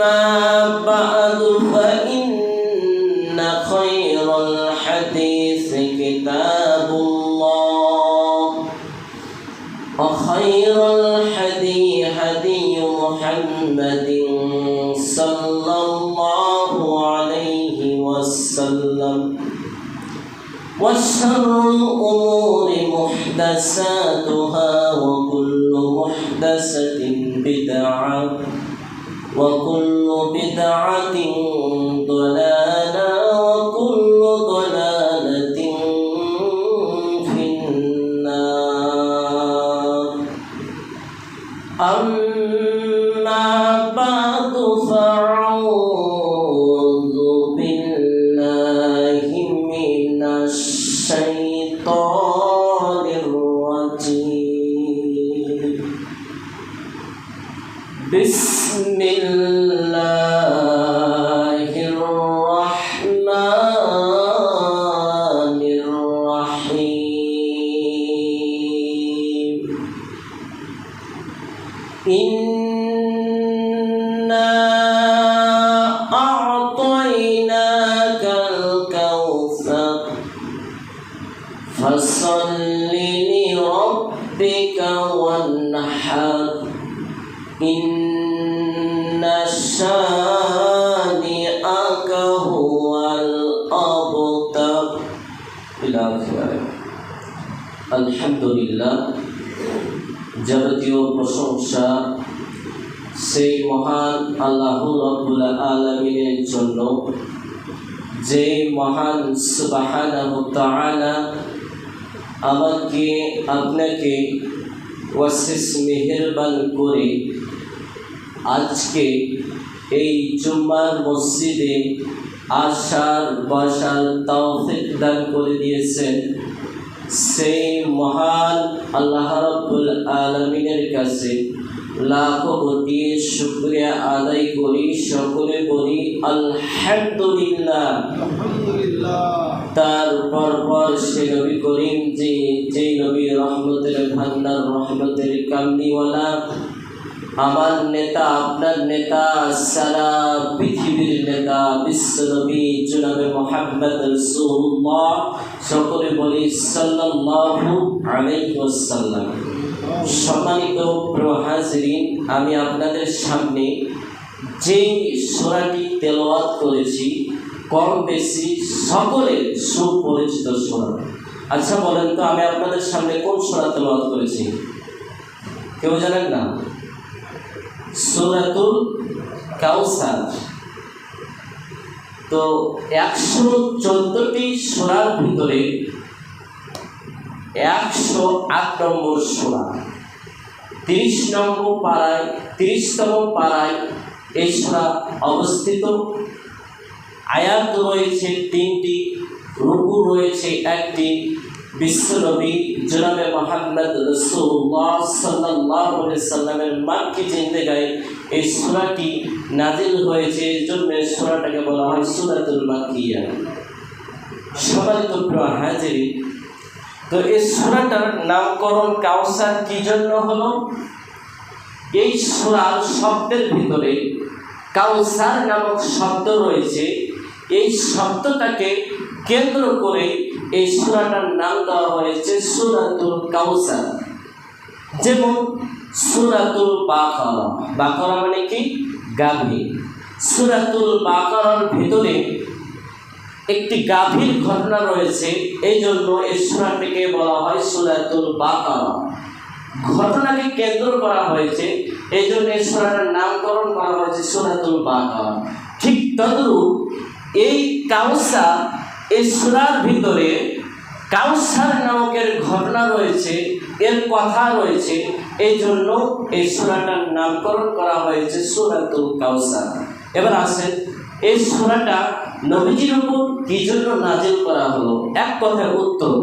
أما بعد فإن خير الحديث كتاب الله وخير الهدي هدي محمد صلى الله عليه وسلم وشر الأمور محدثاتها وكل محدثة بدعة. وكل بدعة ضلالة وكل ضلالة في النار. أما فصل لربك وانحر إن شانئك هو الأبتر إلى آخره الحمد لله যাবতীয় প্রশংসা সেই মহান আল্লাহ রব্বুল আলমিনের জন্য যে মহান সুবাহানাহু তাআলা আমাকে আপনাকে ওয়াসিস মেহেরবান করে আজকে এই জুম্মার মসজিদে আশার বাসার তৌফিক দান করে দিয়েছেন। সেই মহান আল্লাহ রব্বুল আলমিনের কাছে লাখো কোটি শুকরিয়া আদায় করি সকলে বলি আলহামদুলিল্লাহ। তারপর পর সে নবী করিম যে যে নবী রহমতের ভান্ডার রহমতের কামনিওয়ালা আমার নেতা আপনার নেতা সারা পৃথিবীর নেতা বিশ্ব নবী জুনাবে মোহাম্মদ রসুল্লাহ সকলে বলি সাল্লাল্লাহু আলাইহি ওয়াসাল্লাম। সম্মানিত প্রহাজরিন, আমি আপনাদের সামনে যেই সূরাটি তেলাওয়াত করেছি, কম বেশি সকলের সুপরিচিত সূরা। আচ্ছা বলেন তো, আমি আপনাদের সামনে কোন সূরা তেলাওয়াত করেছি? কেউ জানেন না? সুরাতুল কাউসার। তো একশো চোদ্দটি সোরার ভিতরে একশো আট নম্বর সোনা তিরিশ নম্বর পাড়ায়, তিরিশতম পাড়ায় এই সোনা অবস্থিত। আয়াত রয়েছে তিনটি, রুকু রয়েছে একটি। বিশ্বনবী জনাবে মোহাম্মদ রসুল্লাহ আলাইহি সাল্লামের মাক্কি জিন্দেগায় এই সূরাটি নাজিল হয়েছে। জন্য এই সূরাটাকে বলা হয় সূরাতুল মাক্কিয়া সম্মানিত প্রিয় হাজিরি তো এই সূরাটার নামকরণ কাউসার কি জন্য হলো? এই সূরার শব্দের ভিতরে কাউসার নামক শব্দ রয়েছে। এই শব্দটাকে কেন্দ্র করে এই সূরাটার নাম দেওয়া হয়েছে সুরাতুল কাউসার। যেমন সূরাতুল বাকারা। বাকারা মানে কি? গাভী। সূরাতুল বাকারার ভিতরে একটি গাভীর ঘটনা রয়েছে এই জন্য এই সূরাটিকে বলা হয় সূরাতুল বাকারা। ঘটনাকে কেন্দ্র করা হয়েছে এই জন্য এই সূরাটার নামকরণ করা হয়েছে সূরাতুল বাকারা। ঠিক তদ্রূপ এই কাউসার এই সুরার ভিতরে কাউসার নামকের ঘটনা রয়েছে, এর কথা রয়েছে এই জন্য এই সূরাটার নামকরণ করা হয়েছে সূরাতুল কাউসার। এবার আসেন, এই সূরাটা নবীজির উপর কি জন্য নাজিল করা হলো? এক কথার উত্তর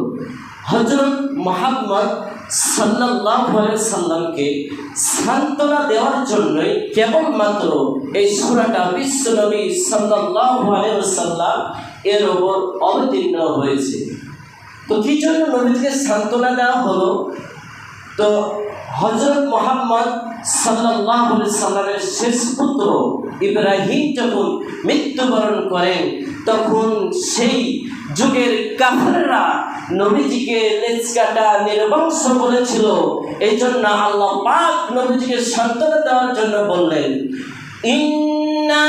হজরত মোহাম্মদ আলাইহি সাল্লামকে সান্ত্বনা দেওয়ার জন্যই কেবলমাত্র এই সূরাটা বিশ্বনবী আলাইহি সাল্লাম এর ওপর অবতীর্ণ হয়েছে। তো কি জন্য নবীকে সান্ত্বনা দেওয়া হলো? তো হজরত মোহাম্মদ সাল্লামের শেষ পুত্র ইব্রাহিম যখন মৃত্যুবরণ করেন, তখন সেই যুগের কাফেররা নবীজিকে লেজ কাটা নির্বংশ বলেছিল। এই জন্য আল্লাহ পাক নবীজিকে সান্ত্বনা দেওয়ার জন্য বললেন, ইন্না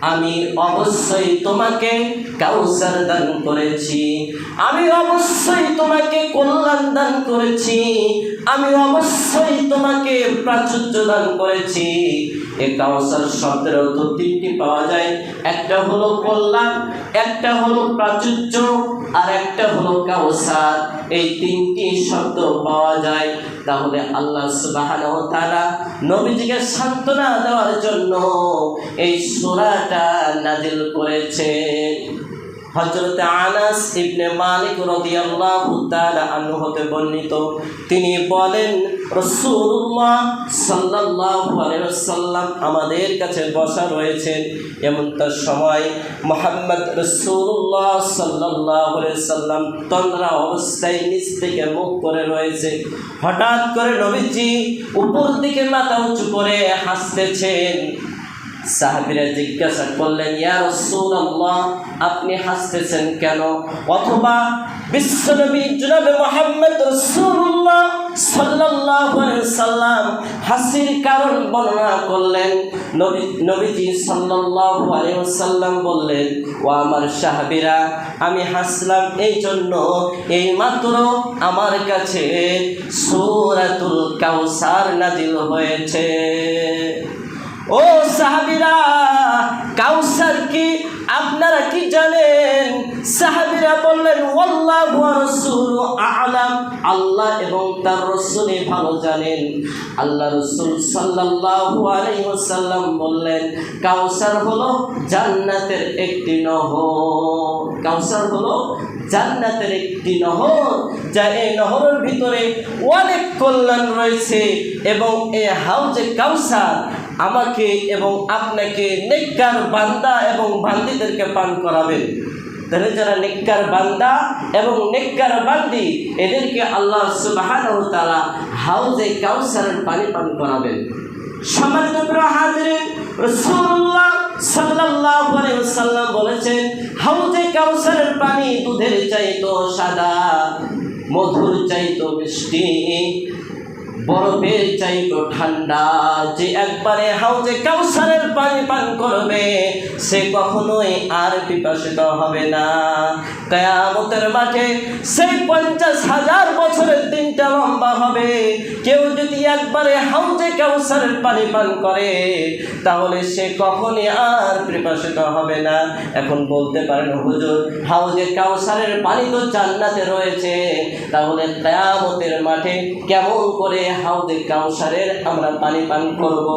আমি অবশ্যই তোমাকে কাউসার দান করেছি। আমি অবশ্যই তোমাকে কল্যাণ দান করেছি। আমি অবশ্যই তোমাকে প্রাচুর্য দান করেছি। এ কাউসার শব্দের অর্থ তিনটি পাওয়া যায়। একটা হলো কল্যাণ, একটা হলো প্রাচুর্য, আর একটা হলো কাউসার। এই তিনটি শব্দ পাওয়া যায়। তাহলে আল্লাহ তাআলা নবীজিকে সান্ত্বনা দেওয়ার জন্য এই সূরাটা নাজিল করেছে। হযরত আনাস ইবনে মালিক রাদিয়াল্লাহু তাআলা আনহু হতে বর্ণিত। তিনি বলেন, রাসূলুল্লাহ সাল্লাল্লাহু আলাইহি ওয়াসাল্লাম আমাদের কাছে বসা রয়েছেন এমন তার সময় মুহাম্মদ রাসূলুল্লাহ সাল্লাল্লাহু আলাইহি সাল্লাম তন্দ্রা অবস্থায় নিচ থেকে মুখ করে রয়েছে। হঠাৎ করে নবীজি উপর দিকে মাথা উঁচু করে হাসতেছেন। সাহাবীরা জিজ্ঞাসা করলেন, ইয়া রাসূলুল্লাহ, আপনি হাসতেছেন কেন? অথবা বিশ্বনবী জনাবে মুহাম্মদ রাসূলুল্লাহ সাল্লাল্লাহু আলাইহি সাল্লাম হাসির কারণ বর্ণনা করলেন। নবী, নবীজি সাল্লাল্লাহু আলাইহি ওয়াসাল্লাম বললেন ও আমার সাহাবীরা, আমি হাসলাম এই জন্য, এই মাত্র আমার কাছে সূরাতুল কাউসার নাজিল হয়েছে। ও সাহাবিরা, কাউসার কি? আপনারা কি জানেন? সাহাবিরা বললেন আ'লাম। আল্লাহ এবং তার রাসূলই ভালো জানেন। আল্লাহ রাসূল সাল্লাল্লাহু আলাইহি বললেন, কাউসার হলো জান্নাতের একটি নহর। কাউসার হলো জান্নাতের একটি নহর, যা এই নহরের ভিতরে অনেক কল্যাণ রয়েছে এবং এই হাউজে কাউসার আমাকে এবং আপনাকে নেককার বান্দা এবং বান্দিদেরকে পান করাবেন। তাহলে যারা নেককার বান্দা এবং নেককার বান্দি, এদেরকে আল্লাহ সুবহানাহু ওয়া তাআলা হাউজে কাউসারের পানি পান করাবেন। আলাইহি বলেছেন, হাউজে পানি দুধের চাইতো সাদা, মধুর চাইতো মিষ্টি। বরফের চাইতো ঠান্ডা, যে একবারে হাউজে কাউসারের পানি পান করবে, সে কখনোই আর পিপাসিত হবে না। কেয়ামতের মাঠে সেই পঞ্চাশ হাজার বছরের দিনটা লম্বা হবে। কেউ যদি একবারে হাউজে কাউসারের পানি পান করে, তাহলে সে কখনই আর পিপাসিত হবে না। এখন বলতে পারেন, হুজুর, হাউজে কাউসারের পানি তো জান্নাতে রয়েছে। তাহলে কেয়ামতের মাঠে কেমন করে কাউসারের আমরা পানি পান করব।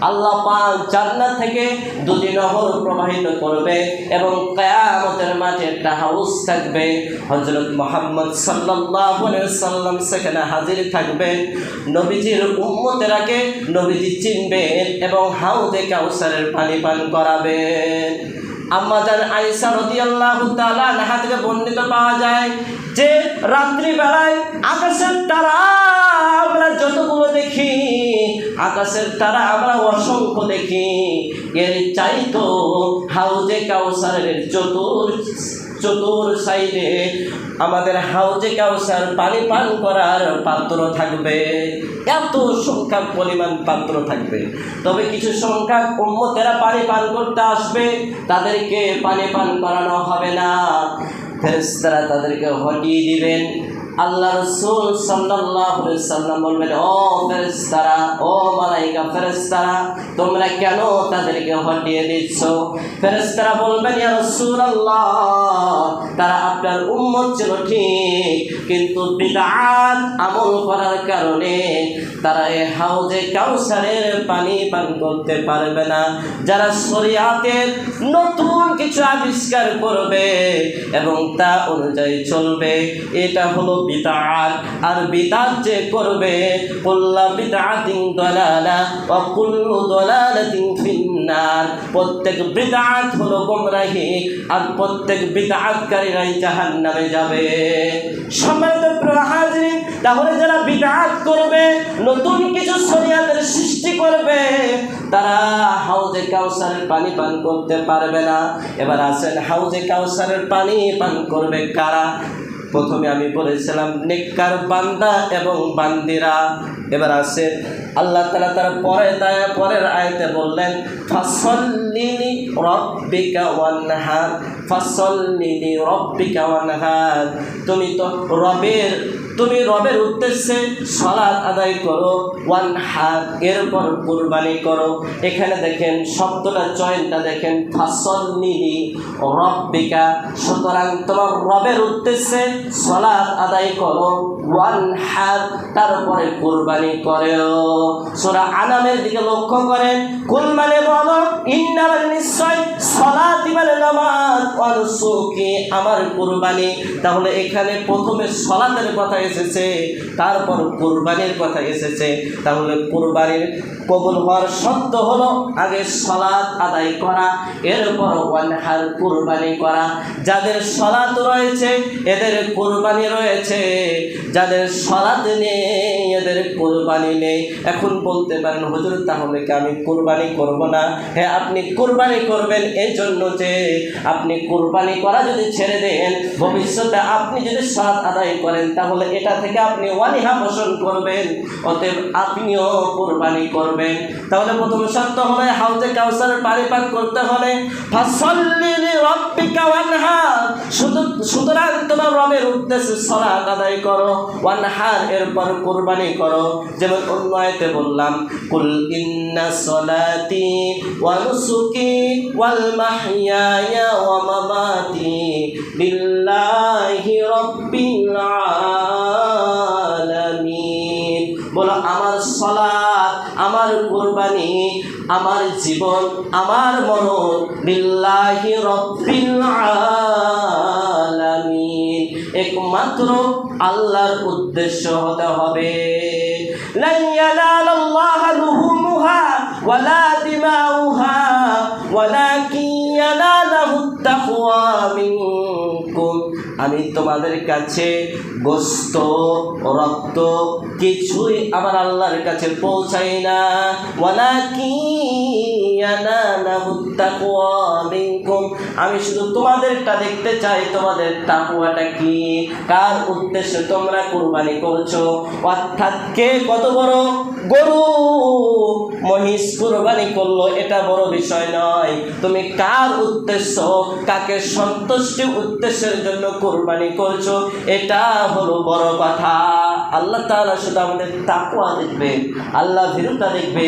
আল্লাহ পাক জান্নাত থেকে দুটি নহর প্রবাহিত করবে এবং কেয়ামতের একটা হাউস থাকবে। হজরত মোহাম্মদ সাল্লাম সেখানে হাজির নবীজির উম্মতেরাকে নবীজি চিনবেন এবং হাউজে কাউসারের পানি পান করাবেন। আম্মাজান আয়েশা রাদিয়াল্লাহু তাআলা নাহা থেকে বর্ণিত পাওয়া যায় যে রাত্রি বেলায় আকাশের তারা যতগুলো দেখি, আকাশের তারা আমরা অসংখ্য দেখি। এর চাইতো হাউজে কাউসারের চতুর চতুর সাইডে। আমাদের হাউজে কাউসার পানি পান করার পাত্র থাকবে। এত সংখ্যক পরিমাণ পাত্র থাকবে। তবে কিছু সংখ্যক উম্মতেরা পানি পান করতে আসবে, তাদেরকে পানি পান করানো হবে না। ফেরেশতারা তাদেরকে হটিয়ে দিবেন। আল্লাহ রসুল সাল্লাম বলবেন, ও ফেরেশতারা, ও মালাইকা ফেরেশতারা, তোমরা কেন তাদেরকে হটিয়ে দিচ্ছ? ফেরেশতারা বলবেন, ইয়া রাসূলুল্লাহ, তারা আপনার উম্মত ছিল ঠিক, কিন্তু বিদআত আমল করার কারণে তারা এই হাউজে কাউসারের পানি পান করতে পারবে না। যারা শরিয়াতের নতুন কিছু আবিষ্কার করবে এবং তা অনুযায়ী চলবে, এটা হলো বিদআত আর বিদআত যে করবে, কুল্লা বিদআতিন দালালা, ওয়া কুল্লু দালালাতিন ফিন্নার। প্রত্যেক বিদআত হলো গোমরাহি, আর প্রত্যেক বিদআতকারীরাই জাহান্নামে যাবে। সম্মানিত প্রিয় তাহলে যারা বিদআত করবে, নতুন কিছু শরীয়তের সৃষ্টি করবে, তারা হাউজে কাউসারের পানি পান করতে পারবে না। এবার আসেন হাউজে কাউসারের পানি পান করবে কারা? প্রথমে আমি বলেছিলাম, নেককার বান্দা এবং বান্দিরা। এবার আছে আল্লাহ তালা তার পরে দয়া পরের আয়তে বললেন ফসলিনি রব্বিকা ওয়ানহার। ফসলিনি রব্বিকা ওয়ানহার। তুমি তো রবের তুমি রবের উদ্দেশ্যে সলাৎ আদায় করো, ওয়ান হাত এরপর কুরবানি করো। এখানে দেখেন, শব্দটা, চয়নটা দেখেন ফাসল নিহি রব্বিকা। সুতরাং তোমার রবের উদ্দেশ্যে সলাৎ আদায় করো, ওয়ান হাত তারপরে কুরবানি করো। সোরা আনামের দিকে লক্ষ্য করেন, কুল মানে বলো, ইন্নামাল নিশ্চয় সলাত মানে নামাজ। অনুসুকি আমার কুরবানি। তাহলে এখানে প্রথমে সলাতের কথা এসেছে, তারপর কুরবানির কথা এসেছে। তাহলে কুরবানির কবুল হওয়ার শব্দ হলো আগে সলাৎ আদায় করা, এরপর ওয়ানহার কুরবানি করা। যাদের সলাৎ রয়েছে, এদের কুরবানি রয়েছে। যাদের সলাৎ নেই, এদের কুরবানি নেই। এখন বলতে পারেন, হুজুর, তাহলে কি আমি কুরবানি করব না? হ্যাঁ আপনি কুরবানি করবেন এই জন্য যে আপনি কুরবানি করা যদি ছেড়ে দেন, ভবিষ্যতে আপনি যদি সাত আদায় করেন, তাহলে এটা থেকে আপনি ওয়ানিহা পোষণ করবেন, অতএব আপনিও কুরবানি করবেন। তাহলে প্রথম শর্ত হলে হাউজে কাউসারের পানি পান করতে হলে শুধু সুতরাং তোমার রবের উদ্দেশ্যে সলাত আদায় করো, ওয়ানহার এরপর কুরবানি করো। যেমন অন্য আয়াতে বললাম, কুল ইন্না সলাতি ওয়া নুসুকি ওয়াল মাহইয়ায়া ওয়া মামাতি লিল্লাহি রাব্বিল আলামিন বলো আমার সলাত আমার কুরবানি আমার জীবন আমার মরণ বিল্লাহি রব্বিল আলামিন একমাত্র আল্লাহর উদ্দেশ্য হতে হবে لن ينال الله لحومها ولا دماؤها ولكن يناله التقوى منكم আমি তোমাদের কাছে গোস্ত, রক্ত কিছুই আমার আল্লাহর কাছে পৌঁছাই না। ওয়ালাকি আমি শুধু তোমাদেরটা দেখতে চাই, তোমাদের তাকুয়াটা কি? কার উদ্দেশ্যে তোমরা কুরবানি করছ? অর্থাৎ কে কত বড়? গরু। মহিষ কুরবানি করল, এটা বড় বিষয় নয়। তুমি কার উদ্দেশ্য, কাকে সন্তুষ্টি উদ্দেশ্যের জন্য কুরবানি করছ, এটা হলো বড় কথা। আল্লাহ তাআলা শুধু আমাদের তাকুয়া দেখবে, আল্লাহ ভীরুতা দেখবে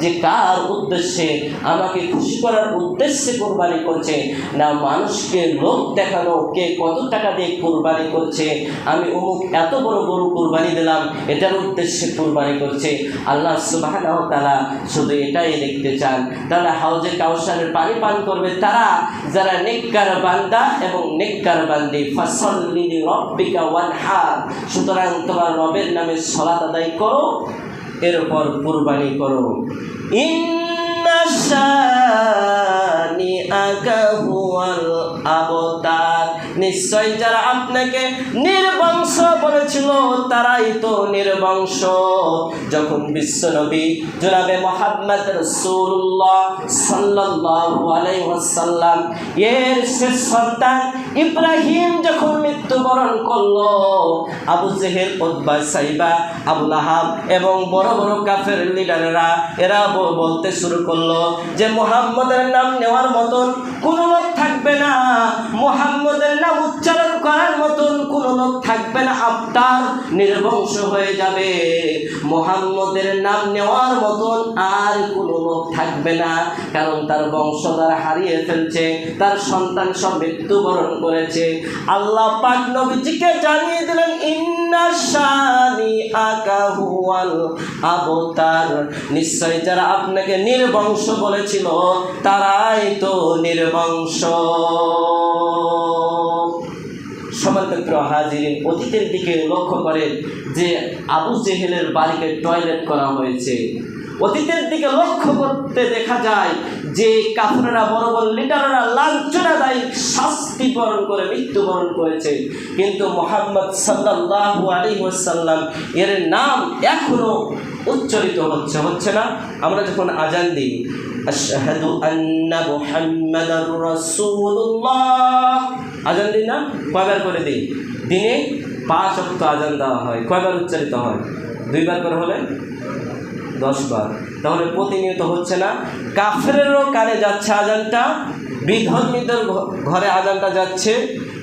যে কার উদ্দেশ্যে আমাকে খুশি করার উদ্দেশ্যে কোরবানি করছে, না মানুষকে লোক দেখানো কে কত টাকা দিয়ে কোরবানি করছে। আমি অমুক এত বড় গরু কোরবানি দিলাম, এটার উদ্দেশ্যে কোরবানি করছে। আল্লাহ সুবাহ তারা শুধু এটাই দেখতে চান। তারা হাউজে কাউসারের পানি পান করবে তারা, যারা নেককার বান্দা এবং নেককার বান্দি। রব্বিকা সুতরাং তোমার রবের নামে সলাত আদায় করো, এরপর কুরবানি করো। ইন্না শানিআকা হুয়াল আবতার। নিশ্চয় যারা আপনাকে নির্বংশ বলেছিল, তারাই তো নির্বংশ যখন বিশ্বনবী জনাবে মোহাম্মদ রসুল্লাহ সাল্লাল্লাহু আলাইহি ওয়াসাল্লাম, এর শেষ সন্তান ইব্রাহিম যখন মৃত্যুবরণ করল, আবু জেহের উদ্বা সাইবা, আবু লাহাব এবং বড় বড় কাফের লিডারেরা এরা বলতে শুরু করল যে, মোহাম্মদের নাম নেওয়ার মতন কোনো লোক থাকবে না। মোহাম্মদের নাম উচ্চারণ করার মতন কোনো লোক থাকবে না, আপনার নির্বংশ হয়ে যাবে। মোহাম্মদের নাম নেওয়ার মতন আর কোনো লোক থাকবে না, কারণ তার বংশধর হারিয়ে ফেলছে, তার সন্তান সব মৃত্যুবরণ করেছে। আল্লাহ পাক নবীজিকে জানিয়ে দিলেন, ইন্না শানি আকাহুয়াল আবতার। নিশ্চয় যারা আপনাকে নির্বংশ বলেছিল, তারাই তো নির্বংশ। সমান্তর হাজির অতীতের দিকে লক্ষ্য করেন যে আবু জেহেলের বাড়িকে টয়লেট করা হয়েছে। অতীতের দিকে লক্ষ্য করতে দেখা যায় যে কাফেরা বড় বড় লিডাররা লাঞ্ছনাদায়ী শাস্তি বরণ করে, মৃত্যুবরণ করেছে। কিন্তু মোহাম্মদ সাল্লাল্লাহু আলাইহি ওয়াসাল্লাম এর নাম এখনও উচ্চারিত হচ্ছে হচ্ছে না? আমরা যখন আজান দিই, আশহাদু আন্না মুহাম্মাদার রাসূলুল্লাহ। আজান দিই না, কয়বার করে দিই? দিনে পাঁচ অক্ট আজান দেওয়া হয়, কয়বার উচ্চারিত হয়? দুইবার করে হলে দশ বার তাহলে প্রতিনিয়ত হচ্ছে না, কাফেরেরও কানে যাচ্ছে আজানটা, বিধর্মীদের ঘরে আজানটা যাচ্ছে,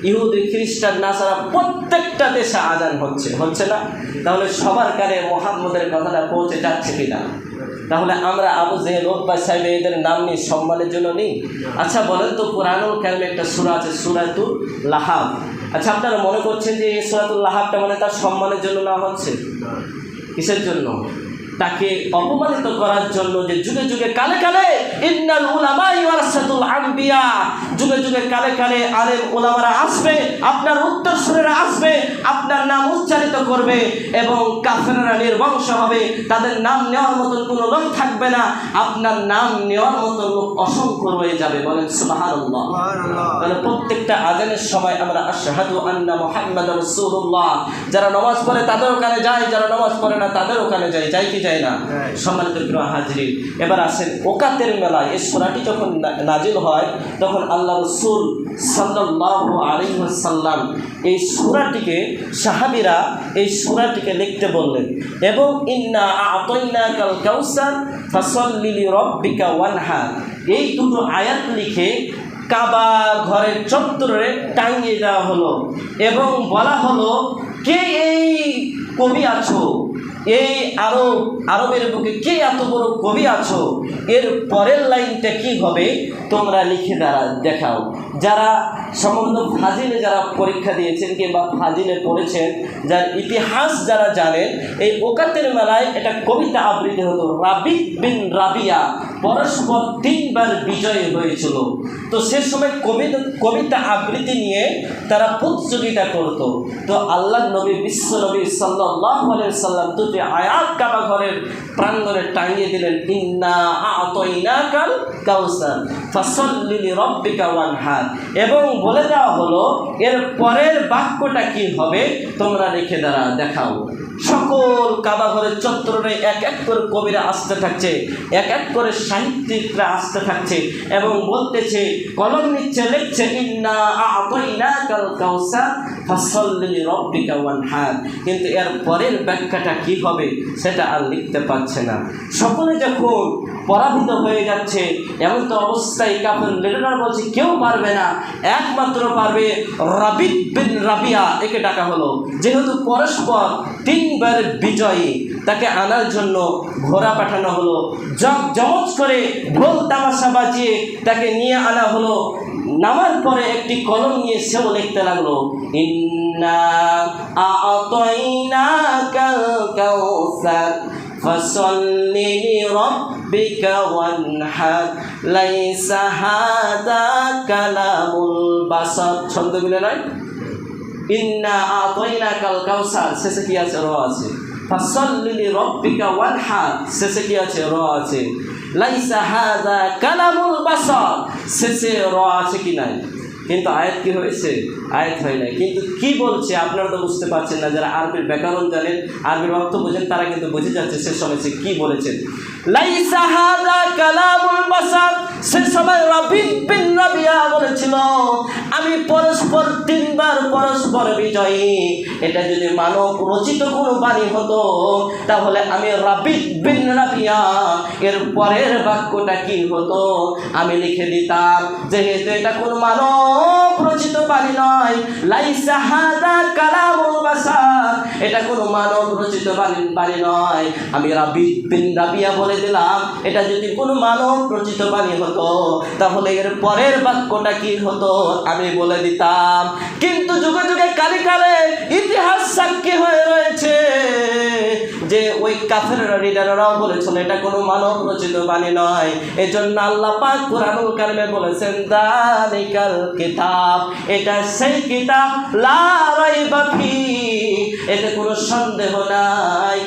ইহুদি, খ্রিস্টান, নাসারা, প্রত্যেকটা দেশে আজান হচ্ছে হচ্ছে না? তাহলে সবার কানে মোহাম্মদের কথাটা পৌঁছে যাচ্ছে কিনা? তাহলে আমরা আবু জেহেল ওব্বা সাহেব এদের নাম নিয়ে সম্মানের জন্য নিই? আচ্ছা বলেন তো কোরআনুল কারিমে একটা সুরা আছে, সুরাতুল লাহাব। আচ্ছা আপনারা মনে করছেন যে এই সুরাতুল লাহাবটা মানে তার সম্মানের জন্য না হচ্ছে? কিসের জন্য? তাকে অপমানিত করার জন্য যে যুগে যুগে কালে কালে ইন্নাল উলামা ওয়ারাসাতুল আম্বিয়া যুগে যুগে কালে কালে আলেম ওলামারা আসবে আপনার উত্তরসূরিরা আসবে আপনার নাম উচ্চারিত করবে এবং কাফেররা নির্বংশ হবে তাদের নাম নেওয়ার মতন কোনো লোক থাকবে না আপনার নাম নেওয়ার মতন লোক অসংখ্য রয়ে যাবে বলেন সুবহানাল্লাহ। তাহলে প্রত্যেকটা আজানের সময় আমরা আশহাদু আন্না মুহাম্মাদ রাসূলুল্লাহ যারা নামাজ পড়ে তাদের ওখানে যায় যারা নামাজ পড়ে না তাদের ওখানে যায় যায় কি যায় না। যায়। সম্মানিত হাজিরি এবার আসেন ওকাতের মেলায় এই সূরাটি যখন নাজিল হয় তখন আল্লাহ রসুল সাল্লাল্লাহু আলাইহি ওয়াসাল্লাম এই সূরাটিকে সাহাবিরা এই সূরাটিকে লিখতে বললেন এবং ইন্না আতাইনাকাল কাউসার ফাসাল্লি লিরাব্বিকা ওয়ানহার এই দুটো আয়াত লিখে কাবা ঘরের চত্বরে টাঙিয়ে দেওয়া হলো এবং বলা হলো কে এই কবি আছো? এই আরব আরবের বুকে কে এত বড় কবি আছো? এর পরের লাইনটা কি হবে? তোমরা লিখে দ্বারা দেখাও। যারা সম্বন্ধ ফাজিলে যারা পরীক্ষা দিয়েছেন কিংবা ফাজিলে পড়েছেন, যার ইতিহাস যারা জানেন, এই ওকাতের মেলায় এটা কবিতা আবৃত্তি হতো রাবি বিন রাবিয়া। পরস্পর তিনবার বিজয় হয়েছিল। তো সে সময় কবিতা কবিতা আবৃত্তি নিয়ে তারা প্রতিযোগিতা করত। তো আল্লাহ নবী, বিশ্ব নবী সাল্লাহ সাল্লাম দুটি আয়াত কাবা ঘরের প্রাঙ্গণে টাঙিয়ে দিলেন, ইন্না আতইনা কাল কাউসার ফাসল্লিলি রব্বিকা ওয়ানহার। এবং বলে দেওয়া হলো, এর পরের বাক্যটা কি হবে? তোমরা রেখে দ্বারা দেখাও। সকল কাবা ঘরের চত্বরে এক এক করে কবিরা আসতে থাকছে, এক এক করে সাহিত্যিকরা আসতে থাকছে এবং বলতেছে, কলম নিচ্ছে, লিখছে কিন্তু এর পরের ব্যাখ্যাটা কি হবে সেটা আর লিখতে পারছে না। সকলে যখন পরাভূত হয়ে যাচ্ছে, এমন তো অবস্থায় কাপড় লিডার বলছে, কেউ পারবে না। একমাত্র পারবে রাবিদ বিন রাবিয়া, একে ডাকা হলো। যেহেতু পরস্পর তিনবার বিজয়ী তাকে আনার জন্য ঘোড়া পাঠানো হলো জগ জমজ করে ঢোল তামাশা বাজিয়ে তাকে নিয়ে আনা হলো নামার পরে একটি কলম নিয়ে সেও লিখতে লাগলো ইন্না আতইনা কাল কাউসার فصل لربك وانحر ليس هذا كلام البشر ছন্দ মিলে নাই ইন্না আতইনা কাল কাউসার শেষে আছে, র আছে। ফাসাল্লি লিরাব্বিকা ওয়ানহার শেষে কি আছে, র আছে। লাইসা হাযা কালামুল বাশার শেষে র আছে কি নাই? কিন্তু আয়াত কি হয়েছে? আয়াত হয় নাই। কিন্তু কি বলছে আপনারা তো বুঝতে পারছেন না, যারা আরবির ব্যাকরণ জানেন, আরবির অর্থ বোঝেন, তারা কিন্তু বুঝে যাচ্ছে সে সময় সে কি বলেছেন। সে সময় রাবিব বিন বলেছিল, আমি পরস্পর তিনবার পরস্পর বিজয়ী। এটা যদি মানব রচিত কোনো বাণী হতো, তাহলে আমি রাবিদ বিন রাবিয়া, এর পরের বাক্যটা কি হতো? আমি লিখে দিতাম, যেহেতু এটা কোনো মানব রচিত বাণী নয়। লাইসা হাদা কালামুল বাসার। এটা কোনো মানব রচিত বাণী নয়। আমি রাবিদ বিন রাবিয়া বলে দিলাম, এটা যদি কোনো মানব রচিত বাণী হতো, তাহলে এর পরের বাক্যটা কি হতো? আমি বলে দিতাম, কিন্তু যুগে যুগে কালে কালে ইতিহাস সাক্ষী হয়ে রয়েছে যে ওই কাফেররা লিডাররাও বলেছেন, এটা কোনো মানব রচিত বাণী নয়। এজন্য আল্লাহ পাক কোরআনুল কারিমে বলেছেন, দালিকাল কিতাব এটা সেই কিতাব লা রাইবা ফি। এতে কোনো সন্দেহ নাই।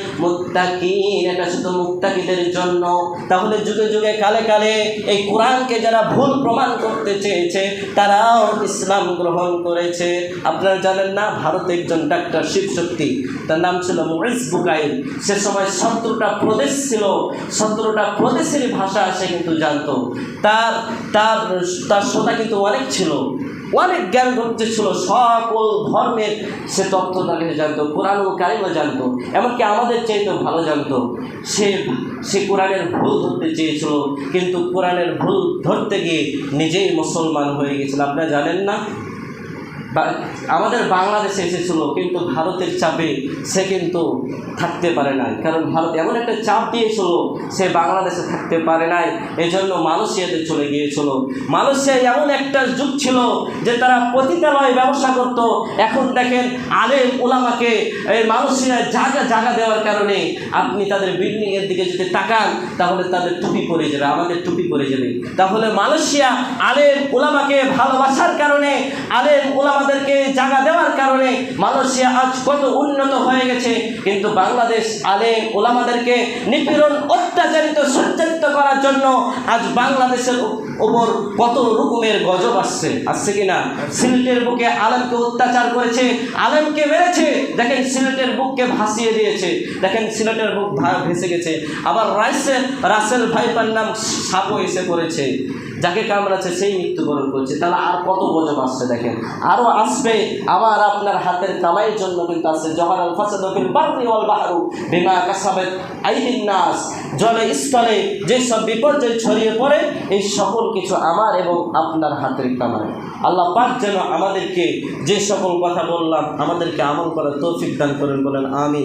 মুত্তাকিন, এটা শুধু মুত্তাকিদের জন্য। তাহলে যুগে যুগে, কালে কালে এই কোরআনকে যারা ভুল প্রমাণ করতে চেয়েছে, তারাও ইসলাম গ্রহণ করেছে। আপনারা জানেন না, ভারতে একজন ডাক্তার শিবশক্তি তার নাম ছিল মরিস বুকাইল। সে সময় সতেরোটা প্রদেশ ছিল, সতেরোটা প্রদেশের ভাষা সে কিন্তু জানতো। তার তার তার শ্রোতা কিন্তু অনেক ছিল। অনেক জ্ঞান ধরতে ছিল, সকল ধর্মের সে তত্ত্ব তাকে জানতো কোরআন ও কারিমও জানতো, এমনকি আমাদের চাইতেও ভালো জানতো। সে সে কোরআনের ভুল ধরতে চেয়েছিল, কিন্তু কোরআনের ভুল ধরতে গিয়ে নিজেই মুসলমান হয়ে গেছিল। আপনারা জানেন না? আমাদের বাংলাদেশে এসেছিল, কিন্তু ভারতের চাপে সে কিন্তু থাকতে পারে নাই। কারণ ভারত এমন একটা চাপ দিয়েছিল, সে বাংলাদেশে থাকতে পারে নাই। এই জন্য মালয়েশিয়াতে চলে গিয়েছিল। মালয়েশিয়ায় এমন একটা যুগ ছিল যে তারা পতিতালয় ব্যবসা করত। এখন দেখেন, আলেম ওলামাকে এই মালয়েশিয়ায় জায়গা জায়গা দেওয়ার কারণে আপনি তাদের বিল্ডিংয়ের দিকে যদি তাকান, তাহলে তাদের টুপি পরে যাবে, আমাদের টুপি পরে যাবে। তাহলে মালয়েশিয়া আলেম ওলামাকে ভালোবাসার কারণে আলেম ওলামাদেরকে জায়গা দেওয়ার কারণে মালয়েশিয়া আজ কত উন্নত হয়ে গেছে। কিন্তু বাংলাদেশ আলেম ওলামাদেরকে নিপীড়ন, অত্যাচারিত, সজ্জারিত করার জন্য আজ বাংলাদেশের ওপর কত রকমের গজব আসছে। আসছে কিনা সিলেটের বুকে আলেমকে অত্যাচার করেছে, আলেমকে মেরেছে, দেখেন সিলেটের বুককে ভাসিয়ে দিয়েছে, দেখেন সিলেটের বুক ভেসে গেছে। আবার রাইসেল রাসেল ভাইপার নাম সাপও এসে পড়েছে। যাকে কামড়াচ্ছে সেই মৃত্যুবরণ করছে, তাহলে আর কত গজব আসছে দেখেন। আরও আসবে, আবার আপনার হাতের কামাইয়ের জন্য কিন্তু আসছে। জহার আল ফাসাদুল বাররি ওয়াল বাহরু বিমা কাসাবাত আইদিন নাস। জলে স্থলে যেসব বিপর্যয় ছড়িয়ে পড়ে, এই সকল কিছু আমার এবং আপনার হাতের কামাই। আল্লাহ পাক যেন আমাদেরকে যে সকল কথা বললাম, আমাদেরকে আমল করার তৌফিক দান করেন বলেন আমি